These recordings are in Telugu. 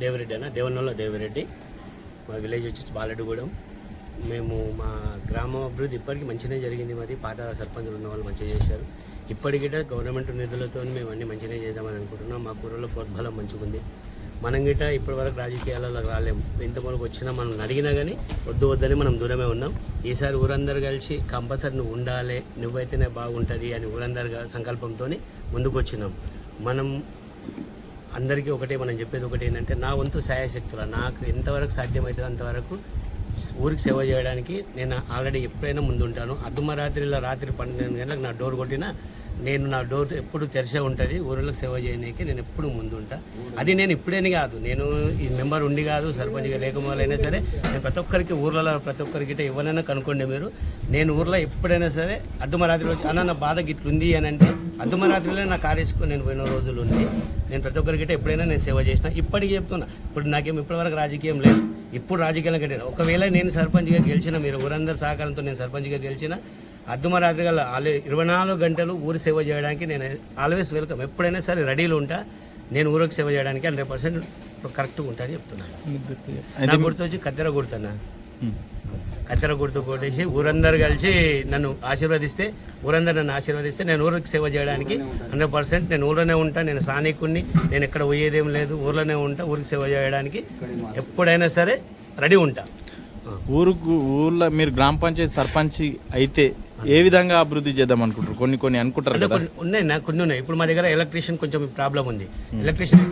దేవిరెడ్డి అన్న దేవనల్ల దేవిరెడ్డి. మా విలేజ్ వచ్చి బాలెడ్డిగూడెం మేము మా గ్రామ అభివృద్ధి ఇప్పటికీ మంచిగానే జరిగింది మాది. పాత సర్పంచులు ఉన్న వాళ్ళు మంచిగా చేశారు. ఇప్పటికిట గవర్నమెంట్ నిధులతో మేము అన్ని మంచిగానే చేద్దామని అనుకుంటున్నాం. మా కూరలో ప్రోద్బలం మంచిగా ఉంది మనం గిట ఇప్పటివరకు రాజకీయాలలో రాలేము. ఇంతవరకు వచ్చినా మనం అడిగినా కానీ వద్దు వద్దని మనం దూరమే ఉన్నాం. ఈసారి ఊరందరూ కలిసి కంపల్సరీ నువ్వు ఉండాలి నువ్వైతేనే బాగుంటుంది అని ఊరందరిగా సంకల్పంతో ముందుకు వచ్చినాం మనం అందరికీ ఒకటే మనం చెప్పేది ఒకటి ఏంటంటే నా వంతు సాయశక్తుల నాకు ఎంతవరకు సాధ్యమవుతుందో అంతవరకు ఊరికి సేవ చేయడానికి నేను ఆల్రెడీ ఎప్పుడైనా ముందుంటాను. అర్ధమరాత్రిలో రాత్రి పన్నెండు గంటలకు నా డోర్ కొట్టినా నేను నా డోర్ ఎప్పుడు తెరిచే ఉంటుంది ఊరిలో సేవ చేయడానికి నేను ఎప్పుడు ముందుంటా. అది నేను ఇప్పుడేని కాదు నేను ఈ మెంబర్ ఉండి కాదు సర్పంచ్గా లేకపోయినా సరే నేను ప్రతి ఒక్కరికి ఊర్లలో ప్రతి ఒక్కరికి గిట్ట ఎవరైనా కనుక్కోండి మీరు. నేను ఊర్లో ఎప్పుడైనా సరే అర్ధమరాత్రి రోజు అన్న నా బాధ గిట్లుంది అని అంటే అర్ధమరాత్రిలో నా కారేసుకొని నేను పోయిన రోజులు ఉంది నేను ప్రతి ఒక్కరికి ఎప్పుడైనా నేను సేవ చేసిన. ఇప్పటికీ చెప్తున్నా ఇప్పుడు నాకేం ఇప్పటివరకు రాజకీయం లేదు. ఇప్పుడు రాజకీయాలకు కట్టాను ఒకవేళ నేను సర్పంచ్గా గెలిచిన మీరు ఊరందరి సహకారంతో నేను సర్పంచ్గా గెలిచిన అర్ధమరాత్రి గల ఇరవై నాలుగు గంటలు ఊరి సేవ చేయడానికి నేను ఆల్వేస్ వెల్కమ్. ఎప్పుడైనా సరే రెడీలో ఉంటా నేను ఊరికి సేవ చేయడానికి హండ్రెడ్ పర్సెంట్ కరెక్ట్గా ఉంటా అని చెప్తున్నాను. నా గుర్తు వచ్చి కత్తెర గుర్తన్నా కత్తెర గుర్తు కొట్టేసి ఊరందరూ కలిసి నన్ను ఆశీర్వదిస్తే ఊరందరూ నన్ను ఆశీర్వదిస్తే నేను ఊరికి సేవ చేయడానికి హండ్రెడ్ పర్సెంట్ నేను ఊళ్ళోనే ఉంటా నేను స్థానికుడిని నేను ఎక్కడ పోయేదేం లేదు ఊర్లోనే ఉంటా ఊరికి సేవ చేయడానికి ఎప్పుడైనా సరే రెడీ ఉంటా. ఊరుకు ఊర్లో మీరు గ్రామ పంచాయతీ సర్పంచ్ అయితే ఏ విధంగా అభివృద్ధి చేద్దాం అనుకుంటారు? కొన్ని కొన్ని అనుకుంటారు కదా. ఉన్నాయి నాకు కొన్ని ఉన్నాయి. ఇప్పుడు మా దగ్గర ఎలక్ట్రీషియన్ కొంచెం ప్రాబ్లం ఉంది. ఎలక్ట్రీషియన్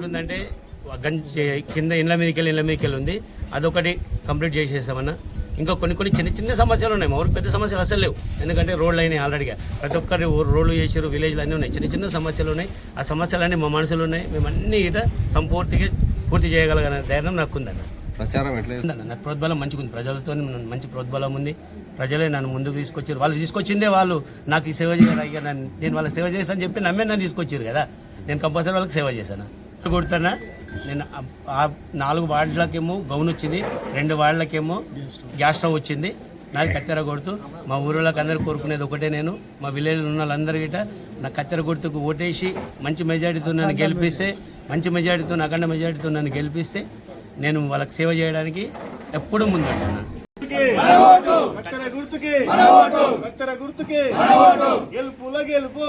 గంజి కింద ఇళ్ళ మీదకి వెళ్ళి ఇళ్ళ మీదకి వెళ్ళి ఉంది అదొకటి కంప్లీట్ చేసేసామన్నా. ఇంకా కొన్ని కొన్ని చిన్న చిన్న సమస్యలు ఉన్నాయి. మా ఊరికి పెద్ద సమస్యలు అసలు లేవు. ఎందుకంటే రోడ్లు అయినాయి ఆల్రెడీగా ప్రతి ఒక్కరి ఊరు రోడ్లు చేసారు విలేజ్లు అన్నీ ఉన్నాయి. చిన్న చిన్న సమస్యలు ఉన్నాయి. ఆ సమస్యలన్నీ మా మనసులో ఉన్నాయి. మేము అన్ని ఇట సంపూర్తిగా పూర్తి చేయగలిగిన ధైర్యం నాకు ఉందన్న ప్రచారం ఎట్లా నాకు ప్రోద్బలం మంచిగా ఉంది. ప్రజలతో మంచి ప్రోద్బలం ఉంది. ప్రజలే నన్ను ముందుకు తీసుకొచ్చారు. వాళ్ళు తీసుకొచ్చిందే వాళ్ళు. నాకు ఈ సేవ చేయాలి అయ్యా నేను వాళ్ళకి సేవ చేశాను చెప్పి నమ్మే నన్ను తీసుకొచ్చారు కదా. నేను కంపల్సరీ వాళ్ళకి సేవ చేశాను? కొడుతానా? నేను ఆ- నాలుగు వార్డులకేమో గౌన్ వచ్చింది రెండు వార్డులకేమో గ్యాస్ స్టవ్ వచ్చింది. నాకు కత్తెర కొడుతూ మా ఊరిలోకి అందరూ కోరుకునేది ఒకటే నేను. మా విలేజ్లో ఉన్న వాళ్ళందరి గిట నా కత్తెర గుర్తుకు ఓటేసి మంచి మెజారిటీతో నన్ను గెలిపిస్తే మంచి మెజారిటీతో అఖండ మెజారిటీతో నన్ను గెలిపిస్తే నేను వాళ్ళకి సేవ చేయడానికి ఎప్పుడూ ముందుంటాను. గుర్తుకి. గుర్తుకి. గెలుపుల గెలుపు.